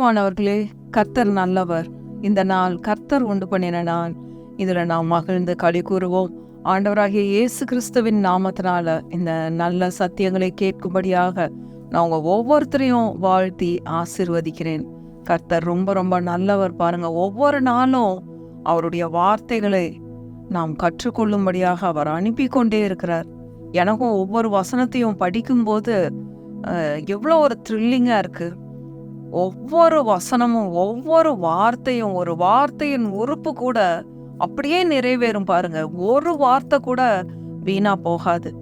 பிரியமானவர்களே கர்த்தர் நல்லவர். இந்த நாள் கர்த்தர் உண்டு பண்ணின நான் இதில் நாம் மகிழ்ந்து களி கூறுவோம். ஆண்டவராகிய இயேசு கிறிஸ்துவின் நாமத்தினால இந்த நல்ல சத்தியங்களை கேட்கும்படியாக நான் உங்கள் ஒவ்வொருத்தரையும் வாழ்த்தி ஆசிர்வதிக்கிறேன். கர்த்தர் ரொம்ப ரொம்ப நல்லவர் பாருங்க. ஒவ்வொரு நாளும் அவருடைய வார்த்தைகளை நாம் கற்றுக்கொள்ளும்படியாக அவர் அனுப்பி கொண்டே இருக்கிறார். எனக்கும் ஒவ்வொரு வசனத்தையும் படிக்கும்போது எவ்வளோ ஒரு த்ரில்லிங்காக இருக்கு. ஒவ்வொரு வசனமும் ஒவ்வொரு வார்த்தையும் ஒரு வார்த்தையின் உறுப்பு கூட அப்படியே நிறைவேறும் பாருங்க. ஒரு வார்த்தை கூட வீணா போகாது.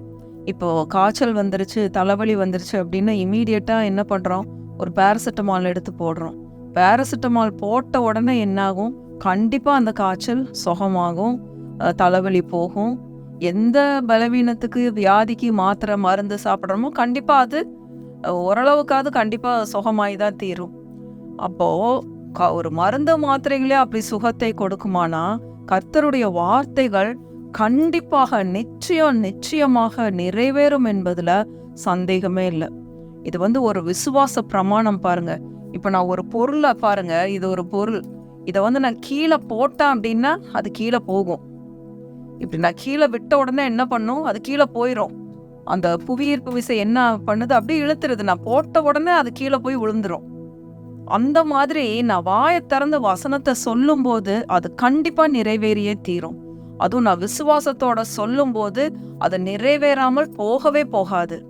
இப்போ காய்ச்சல் வந்துருச்சு தலைவலி வந்துருச்சு அப்படின்னு இமீடியட்டா என்ன பண்றோம்? ஒரு பேராசிட்டமால் எடுத்து போடுறோம். பேராசிட்டமால் போட்ட உடனே என்னாகும்? கண்டிப்பாக அந்த காய்ச்சல் சுகமாகும் தலைவலி போகும். எந்த பலவீனத்துக்கு வியாதிக்கு மாத்திரை மருந்து சாப்பிட்றோமோ கண்டிப்பாக அது ஓரளவுக்காவது கண்டிப்பாக சுகமாயி தான் தீரும். அப்போது க- ஒரு மருந்து மாத்திரைகளே அப்படி சுகத்தை கொடுக்குமானா கர்த்தருடைய வார்த்தைகள் கண்டிப்பாக நிச்சயம் நிச்சயமாக நிறைவேறும் என்பதில் சந்தேகமே இல்லை. இது வந்து ஒரு விசுவாச பிரமாணம் பாருங்க. இப்போ நான் ஒரு பொருளை பாருங்க. இது ஒரு பொருள். இதை வந்து நான் கீழே போட்டேன் அப்படின்னா அது கீழே போகும். இப்படி நான் கீழே விட்ட உடனே என்ன பண்ணும்? அது கீழே போயிடும் அந்த புவியீர்ப்பு விசை என்ன பண்ணுது? அப்படியே இழுத்துருது. நான் போட்ட உடனே அது கீழே போய் விழுந்துரும். அந்த மாதிரி நான் வாயை திறந்த வசனத்தை சொல்லும்போது அது கண்டிப்பாக நிறைவேறியே தீரும். அதுவும் நான் விசுவாசத்தோட சொல்லும்போது அது நிறைவேறாமல் போகவே போகாது.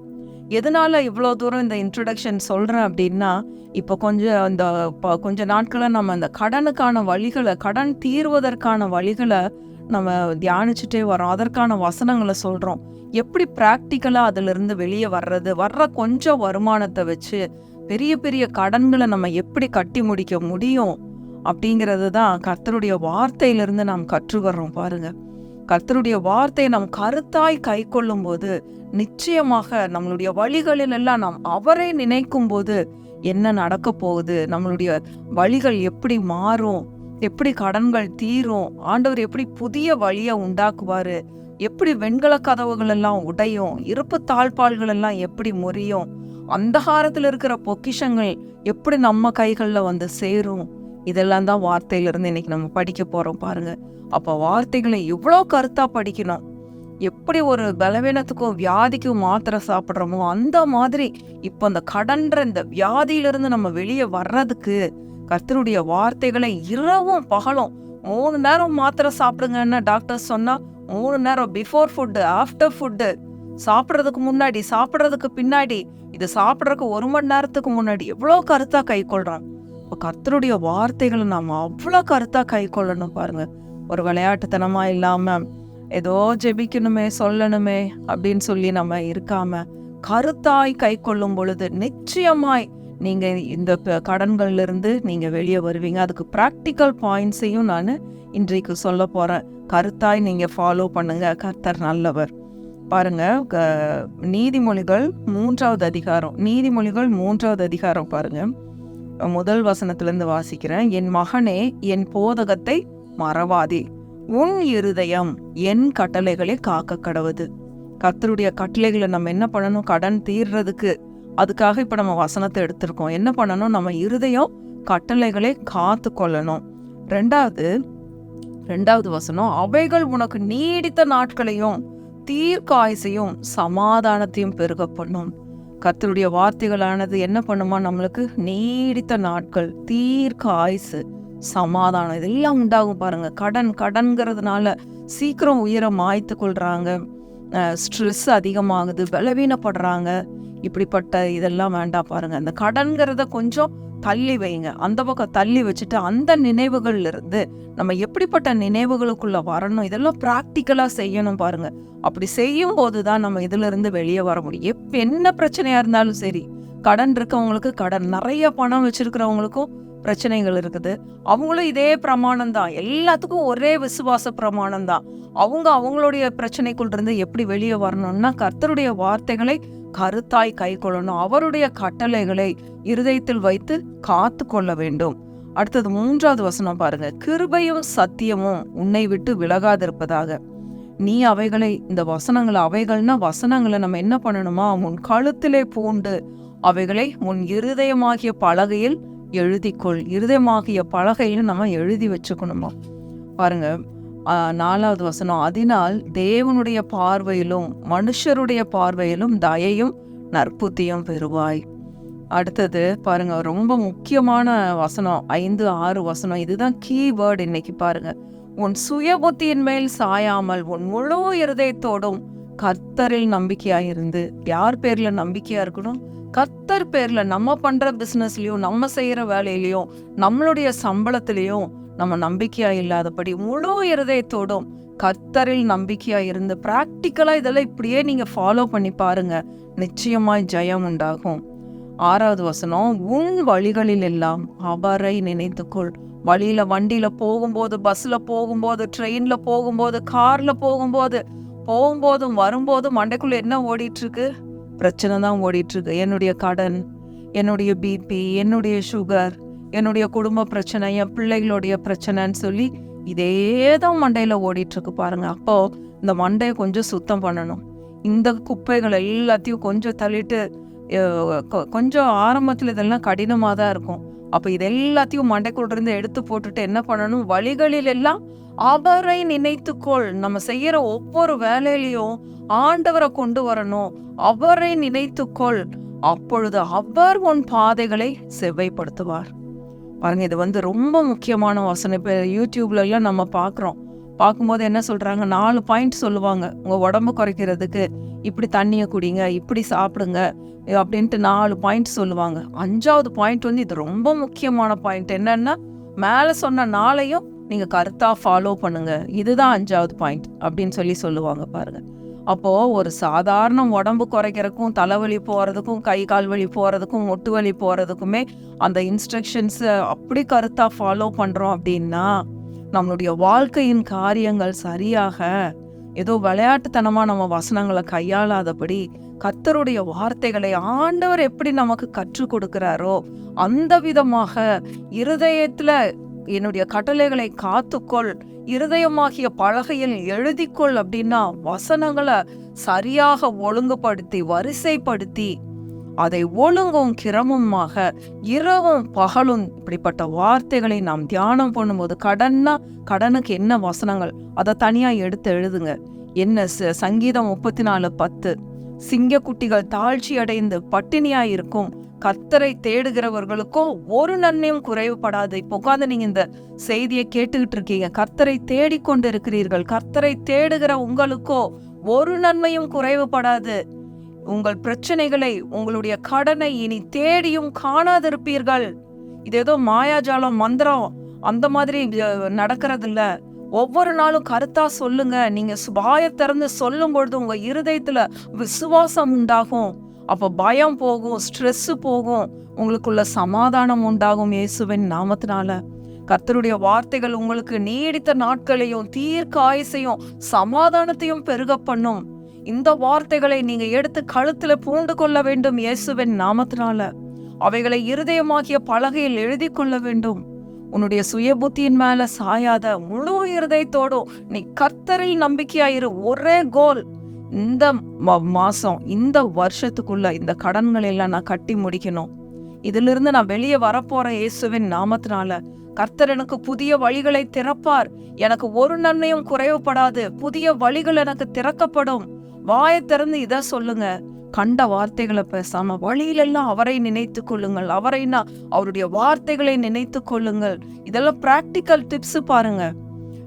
எதனால இவ்வளோ தூரம் இந்த இன்ட்ரடக்ஷன் சொல்றேன் அப்படின்னா இப்போ கொஞ்சம் இந்த ப- கொஞ்ச நாட்களா நம்ம இந்த கடனுக்கான வழிகளை கடன் தீர்வதற்கான வழிகளை நம்ம தியானிச்சுட்டே வரோம் அதற்கான வசனங்களை சொல்கிறோம் எப்படி ப்ராக்டிக்கலாக அதிலிருந்து வெளியே வர்றது? வர்ற கொஞ்சம் வருமானத்தை வச்சு பெரிய பெரிய கடன்களை நம்ம எப்படி கட்டி முடிக்க முடியும்? அப்படிங்கிறது தான் கர்த்தருடைய வார்த்தையிலிருந்து நாம் கற்று வர்றோம் பாருங்க. கர்த்தருடைய வார்த்தையை நாம் கருத்தாய் கை கொள்ளும் போது நிச்சயமாக நம்மளுடைய வழிகளில் எல்லாம் நாம் அவரை நினைக்கும் போது என்ன நடக்க போகுது? நம்மளுடைய வழிகள் எப்படி மாறும்? எப்படி கடன்கள் தீரும்? ஆண்டவர் எப்படி புதிய வழியை உண்டாக்குவாரு? எப்படி வெண்கல கதவுகள் எல்லாம் உடையும்? இருப்பு தாழ்பால்கள் எல்லாம் எப்படி முறியும்? அந்தகாரத்தில் இருக்கிற பொக்கிஷங்கள் எப்படி நம்ம கைகளில் வந்து சேரும்? இதெல்லாம் தான் வார்த்தையிலிருந்து இன்னைக்கு நம்ம படிக்க போகிறோம் பாருங்க. அப்போ வார்த்தைகளை இவ்வளோ கருத்தாக படிக்கணும். எப்படி ஒரு பலவீனத்துக்கும் வியாதிக்கும் மாத்திரை சாப்பிட்றோமோ அந்த மாதிரி இப்போ அந்த கடன்ற இந்த வியாதியிலிருந்து நம்ம வெளியே வர்றதுக்கு கர்த்தருடைய வார்த்தைகளை இரவும் பகலும் மூணு நேரம் மாத்திரை சாப்பிடுங்கன்னு டாக்டர் சொன்னா மூணு நேரம் பிஃபோர் ஃபுட்டு ஆஃப்டர் ஃபுட்டு சாப்பிட்றதுக்கு முன்னாடி சாப்பிட்றதுக்கு பின்னாடி இது சாப்பிட்றதுக்கு ஒரு மணி நேரத்துக்கு முன்னாடி எவ்வளோ கருத்தாக கை கொள்றோம்? இப்போ கர்த்தருடைய வார்த்தைகளை நாம் அவ்வளோ கருத்தாக கை கொள்ளணும் பாருங்க. ஒரு விளையாட்டுத்தனமாக இல்லாமல் ஏதோ ஜெபிக்கணுமே சொல்லணுமே அப்படின்னு சொல்லி நம்ம இருக்காம கருத்தாய் கை கொள்ளும் பொழுது நிச்சயமாய் நீங்கள் இந்த கடன்கள்லேருந்து நீங்கள் வெளியே வருவீங்க. அதுக்கு ப்ராக்டிக்கல் பாயிண்ட்ஸையும் நான் இன்றைக்கு சொல்ல போகிறேன் கருத்தாய் நீங்கள் ஃபாலோ பண்ணுங்கள் கர்த்தர் நல்லவர். பாருங்க க- நீதிமொழிகள் மூன்றாவது அதிகாரம். நீதிமொழிகள் மூன்றாவது அதிகாரம் பாருங்கள் முதல் வசனத்திலேருந்து வாசிக்கிறேன். என் மகனே என் போதகத்தை மறவாதே. உன் இருதயம் என் கட்டளைகளை காக்க கடவுது கர்த்தருடைய கட்டளைகளை நம்ம என்ன பண்ணணும்? கடன் தீர்றதுக்கு. அதுக்காக இப்போ நம்ம வசனத்தை எடுத்திருக்கோம். என்ன பண்ணணும்? நம்ம இருதயம் கட்டளைகளை காத்து கொள்ளணும். ரெண்டாவது ரெண்டாவது வசனம் அவைகள் உனக்கு நீடித்த நாட்களையும் தீர்க்காயசையும் சமாதானத்தையும் பெருக பண்ணும் கத்தருடைய வார்த்தைகளானது என்ன பண்ணுமா? நம்மளுக்கு நீடித்த நாட்கள் தீர்க்க ஆயுசு சமாதானம் இதெல்லாம் உண்டாகும் பாருங்க. கடன் கடன்கிறதுனால சீக்கிரம் உயிரை மாய்த்து கொள்றாங்க. ஸ்ட்ரெஸ் அதிகமாகுது பலவீனப்படுறாங்க. இப்படிப்பட்ட இதெல்லாம் வேண்டாம் பாருங்க. அந்த கடன்கிறத கொஞ்சம் தள்ளி வைங்க. அந்த பக்கம் தள்ளி வச்சுட்டு அந்த நினைவுகள்ல இருந்து நம்ம எப்படிப்பட்ட நினைவுகளுக்குள்ள வரணும்? இதெல்லாம் ப்ராக்டிக்கலா செய்யணும் பாருங்க. அப்படி செய்யும் போது தான் நம்ம இதுல இருந்து வெளியே வர முடியும். எப் என்ன பிரச்சனையா இருந்தாலும் சரி கடன் இருக்கவங்களுக்கு கடன். நிறைய பணம் வச்சிருக்கிறவங்களுக்கும் பிரச்சனைகள் இருக்குது. அவங்களும் இதே பிரமாணம் தான். எல்லாத்துக்கும் ஒரே விசுவாச பிரமாணம் தான். அவங்க அவங்களுடைய பிரச்சனைக்குள் இருந்து எப்படி வெளியே வரணும்னா கர்த்தருடைய வார்த்தைகளை கருத்தாய் கை கொள்ளணும். அவருடைய கட்டளைகளை இருதயத்தில் வைத்து காத்து கொள்ள வேண்டும். அடுத்தது மூன்றாவது வசனம் பாருங்க. கிருபையும் சத்தியமும் உன்னை விட்டு விலகாதிருப்பதாக. நீ அவைகளை இந்த வசனங்களை அவைகள்னா வசனங்களை நம்ம என்ன பண்ணணுமா? உன் கழுத்திலே பூண்டு அவைகளை உன் இருதயமாகிய பலகையில் எழுதிக்கொள். இருதயமாகிய பலகையில் நம்ம எழுதி வச்சுக்கணுமா? பாருங்க. நாலாவது வசனம் அதனால் தேவனுடைய பார்வையிலும் மனுஷருடைய பார்வையிலும் தயையும் நற்புத்தியும் பெறுவாய். அடுத்தது பாருங்க ரொம்ப முக்கியமான வசனம் ஐந்து ஆறு வசனம். இதுதான் கீவேர்டு இன்னைக்கு பாருங்க. உன் சுய புத்தியின் மேல் சாயாமல் உன் முழு இருதயத்தோடும் கர்த்தரில் நம்பிக்கையா இருந்து யார் பேர்ல நம்பிக்கையா இருக்கணும்? கர்த்தர் பேர்ல நம்ம பண்ற பிசினஸ்லயும் நம்ம செய்யற வேலையிலயும் நம்மளுடைய சம்பளத்திலையும் நம்ம நம்பிக்கையா இல்லாதபடி முழு இருதயத்தோடும் கர்த்தரில் நம்பிக்கையா இருந்து பிராக்டிக்கலா இதெல்லாம் இப்படியே நீங்க ஃபாலோ பண்ணி பாருங்க. நிச்சயமாய் ஜெயம் உண்டாகும். ஆறாவது வசனம் உன் வழிகளில் எல்லாம் அவரை நினைத்துக்கொள். வழியில வண்டியில போகும்போது பஸ்ல போகும்போது ட்ரெயின்ல போகும்போது கார்ல போகும்போது போகும்போதும் வரும்போதும் மண்டைக்குள்ள என்ன ஓடிட்டு இருக்கு பிரச்சனை தான் ஓடிட்டு இருக்கு என்னுடைய கடன் என்னுடைய பிபி என்னுடைய சுகர் என்னுடைய குடும்ப பிரச்சனை என் பிள்ளைகளுடைய பிரச்சனைன்னு சொல்லி இதே தான் மண்டையில ஓடிட்டு இருக்கு பாருங்க. அப்போ இந்த மண்டையை கொஞ்சம் சுத்தம் பண்ணணும். இந்த குப்பைகள் எல்லாத்தையும் கொஞ்சம் தள்ளிட்டு கொஞ்சம் ஆரம்பத்தில் இதெல்லாம் கடினமாக தான் இருக்கும். அப்போ இது எல்லாத்தையும் மண்டைக்குள்ள இருந்து எடுத்து போட்டுட்டு என்ன பண்ணணும்? வழிகளில் எல்லாம் அவரை நினைத்துக்கொள். நம்ம செய்யற ஒவ்வொரு வேலையிலையும் ஆண்டவரை கொண்டு வரணும். அவரை நினைத்துக்கொள். அப்பொழுது அவர் உன் பாதைகளை செவ்வைப்படுத்துவார். பாருங்க இது வந்து ரொம்ப முக்கியமான வசனம் இப்போ யூடியூப்லலாம் நம்ம பார்க்குறோம் பார்க்கும்போது என்ன சொல்கிறாங்க நாலு பாயிண்ட் சொல்லுவாங்க. உங்கள் உடம்பு குறைக்கிறதுக்கு இப்படி தண்ணியை குடிங்க இப்படி சாப்பிடுங்க அப்படின்ட்டு நாலு பாயிண்ட் சொல்லுவாங்க. அஞ்சாவது பாயிண்ட் வந்து இது ரொம்ப முக்கியமான பாயிண்ட் என்னன்னா மேலே சொன்ன நாளையும் நீங்கள் கருத்தாக ஃபாலோ பண்ணுங்கள் இதுதான் அஞ்சாவது பாயிண்ட் அப்படின்னு சொல்லி சொல்லுவாங்க பாருங்கள் அப்போது ஒரு சாதாரண உடம்பு குறைக்கிறதுக்கும் தலைவலி போகிறதுக்கும் கை கால் வலி போகிறதுக்கும் ஒட்டு வலி போகிறதுக்குமே அந்த இன்ஸ்ட்ரக்ஷன்ஸை அப்படி கருத்தாக ஃபாலோ பண்ணுறோம் அப்படின்னா நம்மளுடைய வாழ்க்கையின் காரியங்கள் சரியாக ஏதோ விளையாட்டுத்தனமாக நம்ம வசனங்களை கையாளாதபடி கத்தருடைய வார்த்தைகளை ஆண்டவர் எப்படி நமக்கு கற்றுக் கொடுக்கிறாரோ அந்த விதமாக இருதயத்தில் என்னுடைய கட்டளைகளை காத்துக்கொள் இருதயமாகிய பலகையில் எழுதிக்கொள் அப்படின்னா வசனங்களை சரியாக ஒழுங்குபடுத்தி வரிசைப்படுத்தி அதை ஒழுங்கும் கிரமமாக இரவும் பகலும் இப்படிப்பட்ட வார்த்தைகளை நாம் தியானம் பண்ணும்போது கடன்னா கடனுக்கு என்ன வசனங்கள்? அதை தனியாக எடுத்து எழுதுங்க. என்ன ச- சங்கீதம் முப்பத்தி நாலு பத்து. சிங்கக்குட்டிகள் தாழ்ச்சி அடைந்து பட்டினியாய் கத்தரை தேடுகிறவர்களுக்கும் தேடுகிறவர்களுக்கோ ஒரு நன்மையும் குறைவுபடாது. இப்போ உட்காந்து நீங்க இந்த செய்தியை கேட்டுக்கிட்டு இருக்கீங்க. கத்தரை தேடிக்கொண்டு இருக்கிறீர்கள் கர்த்தரை தேடுகிற உங்களுக்கோ ஒரு நன்மையும் குறைவுபடாது. உங்கள் பிரச்சனைகளை உங்களுடைய கடனை இனி தேடியும் காணாதிருப்பீர்கள். இது ஏதோ மாயாஜாலம் மந்திரம் அந்த மாதிரி நடக்கிறது இல்ல ஒவ்வொரு நாளும் கருத்தா சொல்லுங்க. நீங்க வாய திறந்து சொல்லும் பொழுது உங்க இருதயத்துல விசுவாசம் உண்டாகும். அப்போ பயம் போகும் ஸ்ட்ரெஸ்ஸு போகும். உங்களுக்குள்ள சமாதானம் உண்டாகும் இயேசுவின் நாமத்தினால. கர்த்தருடைய வார்த்தைகள் உங்களுக்கு நீடித்த நாட்களையும் தீர்க்க ஆயுசையும் சமாதானத்தையும் பெருக பண்ணும். இந்த வார்த்தைகளை நீங்க எடுத்து கழுத்துல பூண்டு கொள்ள வேண்டும் இயேசுவின் நாமத்தினால. அவைகளை இருதயமாகிய பலகையில் எழுதி கொள்ள வேண்டும். உன்னுடைய சுய புத்தியின் மேல சாயாத முழு இருதயத்தோடும் நீ கர்த்தரில் நம்பிக்கையாயிரு. ஒரே கோல் இந்த ம- மாசம் இந்த வருஷத்துக்குள்ள இந்த கடன்களை எல்லாம் நான் கட்டி முடிக்கணும். இதிலிருந்து நான் வெளியே வரப்போற இயேசுவின் நாமத்தினால கர்த்தர் எனக்கு புதிய வழிகளை திறப்பார். எனக்கு ஒரு நன்மையும் குறைவுபடாது. புதிய வழிகள் எனக்கு திறக்கப்படும். வாயை திறந்து இதை சொல்லுங்க. கண்ட வார்த்தைகளை பேசாம வழியிலெல்லாம் அவரை நினைத்து கொள்ளுங்கள். அவரைனா அவருடைய வார்த்தைகளை நினைத்து கொள்ளுங்கள். இதெல்லாம் பிராக்டிக்கல் டிப்ஸ் பாருங்க.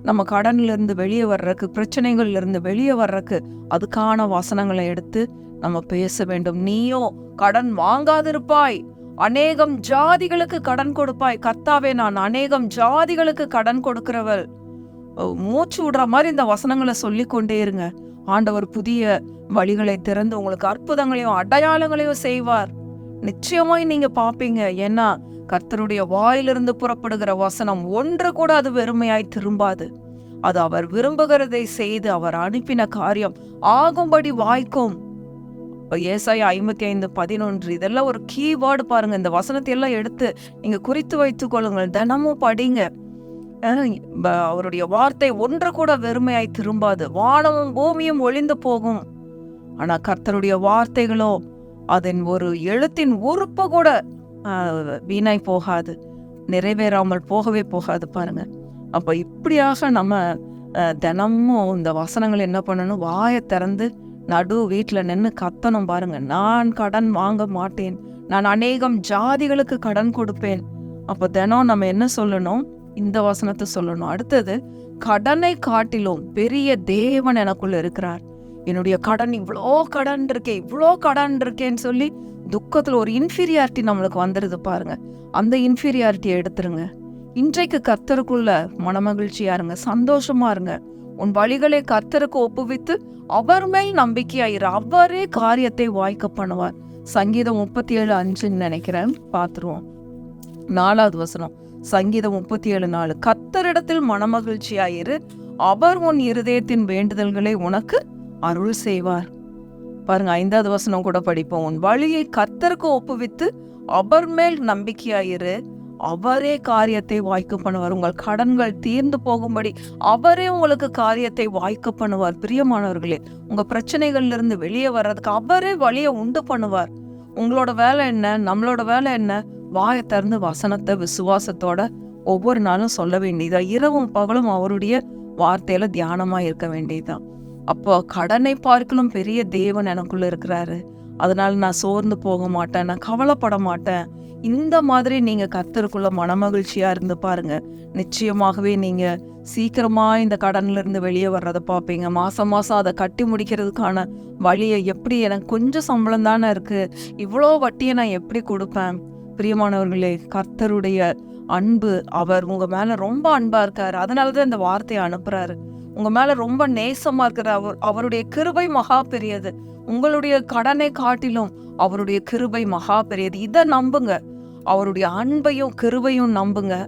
நம்ம கடன்ல இருந்து வெளியே வர்றதுக்கு பிரச்சனைகள்ல இருந்து வெளியே வர்றதுக்கு அதுக்கான வசனங்களை எடுத்து நம்ம பேச வேண்டும். நீயோ கடன் வாங்காதிருப்பாய். அநேகம் ஜாதிகளுக்கு கடன் கொடுப்பாய். கர்த்தாவே நான் அநேகம் ஜாதிகளுக்கு கடன் கொடுக்கிறவள். மூச்சு விடுற மாதிரி இந்த வசனங்களை சொல்லி கொண்டே இருங்க. ஆண்டவர் புதிய வழிகளை திறந்து உங்களுக்கு அற்புதங்களையும் அடையாளங்களையும் செய்வார். நிச்சயமாய் நீங்க பாப்பீங்க ஏன்னா கர்த்தருடைய வாயிலிருந்து புறப்படுகிற வசனம் ஒன்று கூட அது வெறுமையாய் திரும்பாது. அது அவர் விரும்புகிறதை செய்து அவர் அனுப்பின காரியம் ஆகும்படி வாய்க்கும். இப்ப ஐம்பத்தி ஐந்து பதினொன்று இதெல்லாம் ஒரு கீவேர்டு பாருங்க. இந்த வசனத்தை எல்லாம் எடுத்து நீங்க குறித்து வைத்துக் கொள்ளுங்கள். தினமும் படிங்க. அவருடைய வார்த்தை ஒன்று கூட வெறுமையாய் திரும்பாது. வானமும் பூமியும் ஒளிந்து போகும். ஆனா கர்த்தருடைய வார்த்தைகளோ அதன் ஒரு எழுத்தின் உறுப்பு கூட வீணாய் போகாது நிறைவேறாமல் போகவே போகாது பாருங்க. அப்போ இப்படியாக நம்ம தினமும் இந்த வசனங்கள் என்ன பண்ணணும்? வாயை திறந்து நடு வீட்டில் நின்று கத்தணும் பாருங்க. நான் கடன் வாங்க மாட்டேன். நான் அநேகம் ஜாதிகளுக்கு கடன் கொடுப்பேன். அப்போ தினம் நம்ம என்ன சொல்லணும்? இந்த வசனத்தை சொல்லணும். அடுத்தது கடனை காட்டிலும் பெரிய தேவன் எனக்குள்ள இருக்கிறார். என்னுடைய கடன் இவ்வளோ கடன் இருக்கே இவ்வளோ கடன் இருக்கேன்னு சொல்லி துக்கத்தில் ஒரு இன்ஃபீரியாரிட்டி நம்மளுக்கு வந்துடுது பாருங்க. அந்த இன்ஃபீரியாரிட்டியை எடுத்துருங்க. இன்றைக்கு கர்த்தருக்குள்ள மனமகிழ்ச்சியா இருங்க சந்தோஷமா இருங்க. உன் வழிகளை கர்த்தருக்கு ஒப்புவித்து அவர் மேல் நம்பிக்கையாயிரு அவரே காரியத்தை வாய்க்க பண்ணுவார். சங்கீதம் முப்பத்தி ஏழு அஞ்சுன்னு நினைக்கிறேன் பார்த்துருவோம் நாலாவது வசனம். சங்கீதம் முப்பத்தி ஏழு நாலு கத்தரிடத்தில் மனமகிழ்ச்சியாயிரு அவர் உன் இருதயத்தின் வேண்டுதல்களை உனக்கு அருள் செய்வார். பாருங்க ஐந்தாவது வசனம் கூட படிப்போம். உன் வழியை கத்தருக்கு ஒப்புவித்து அவர் மேல் நம்பிக்கையாயிரு. அவரே காரியத்தை வாய்க்கு பண்ணுவார். உங்கள் கடன்கள் தீர்ந்து போகும்படி அவரே உங்களுக்கு காரியத்தை வாய்க்கு பண்ணுவார். பிரியமானவர்களே உங்க பிரச்சனைகள்ல இருந்து வெளியே வர்றதுக்கு அவரே வழியை உண்டு பண்ணுவார். உங்களோட வேலை என்ன? நம்மளோட வேலை என்ன? வாயை திறந்து வசனத்தை விசுவாசத்தோட ஒவ்வொரு நாளும் சொல்ல வேண்டியதா? இரவும் பகலும் அவருடைய வார்த்தையில தியானமா இருக்க வேண்டியதுதான். அப்போ கடனை பார்க்கலும் பெரிய தேவன் எனக்குள்ள இருக்கிறாரு. அதனால நான் சோர்ந்து போக மாட்டேன் நான் கவலைப்பட மாட்டேன். இந்த மாதிரி நீங்க கர்த்தருக்குள்ள மனமகிழ்ச்சியா இருந்து பாருங்க. நிச்சயமாகவே நீங்க சீக்கிரமா இந்த கடன்ல இருந்து வெளியே வர்றதை பார்ப்பீங்க. மாசம் மாசம் அதை கட்டி முடிக்கிறதுக்கான வழியை எப்படி எனக்கு கொஞ்சம் சம்பளம் தானே இருக்கு. இவ்வளோ வட்டியை நான் எப்படி கொடுப்பேன்? பிரியமானவர்களே கர்த்தருடைய அன்பு அவர் உங்க மேல ரொம்ப அன்பா இருக்காரு. அதனாலதான் இந்த வார்த்தையை அனுப்புறாரு. உங்க மேல ரொம்ப நேசமா இருக்கிற அவர் அவருடைய கிருபை மகா பெரியது. உங்களுடைய கடனை காட்டிலும் அவருடைய கிருபை மகா பெரியது. இதை நம்புங்க. அவருடைய அன்பையும் கிருபையும் நம்புங்க.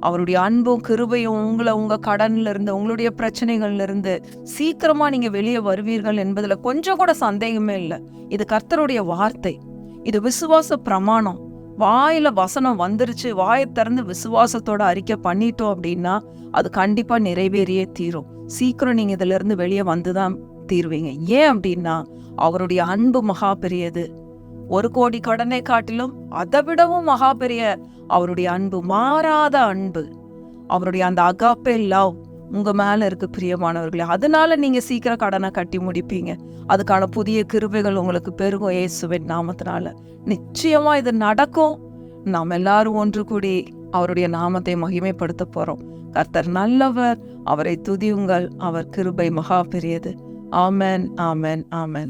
அவருடைய அன்பும் கிருபையும் உங்களை உங்க கடன்ல இருந்து உங்களுடைய பிரச்சனைகள்ல இருந்து சீக்கிரமா நீங்க வெளியே வருவீர்கள் என்பதுல கொஞ்சம் கூட சந்தேகமே இல்லை. இது கர்த்தருடைய வார்த்தை. இது விசுவாச பிரமாணம். வாயில் வசனம் வந்துருச்சு வாயை திறந்து விசுவாசத்தோட அறிக்கை பண்ணிட்டோம் அப்படின்னா அது கண்டிப்பாக நிறைவேறியே தீரும். சீக்கிரம் நீங்கள் இதுல இருந்து வெளியே வந்துதான் தீர்வீங்க. ஏன் அப்படின்னா அவருடைய அன்பு மகா பெரியது ஒரு கோடி கடனை காட்டிலும் அதை விடவும் மகா பெரிய அவருடைய அன்பு மாறாத அன்பு. அவருடைய அந்த அகாப்பே லவ் உங்க மேல இருக்க பிரியமானவர்களே அதனால நீங்க சீக்கிரம் கடனை கட்டி முடிப்பீங்க. அதுக்கான புதிய கிருபைகள் உங்களுக்கு பெருகும் இயேசுவின் நாமத்தினால. நிச்சயமா இது நடக்கும். நாம் எல்லாரும் ஒன்று கூடி அவருடைய நாமத்தை மகிமைப்படுத்த போறோம். கர்த்தர் நல்லவர் அவரை துதியுங்கள். அவர் கிருபை மகா பெரியது. ஆமென் ஆமன் ஆமென்.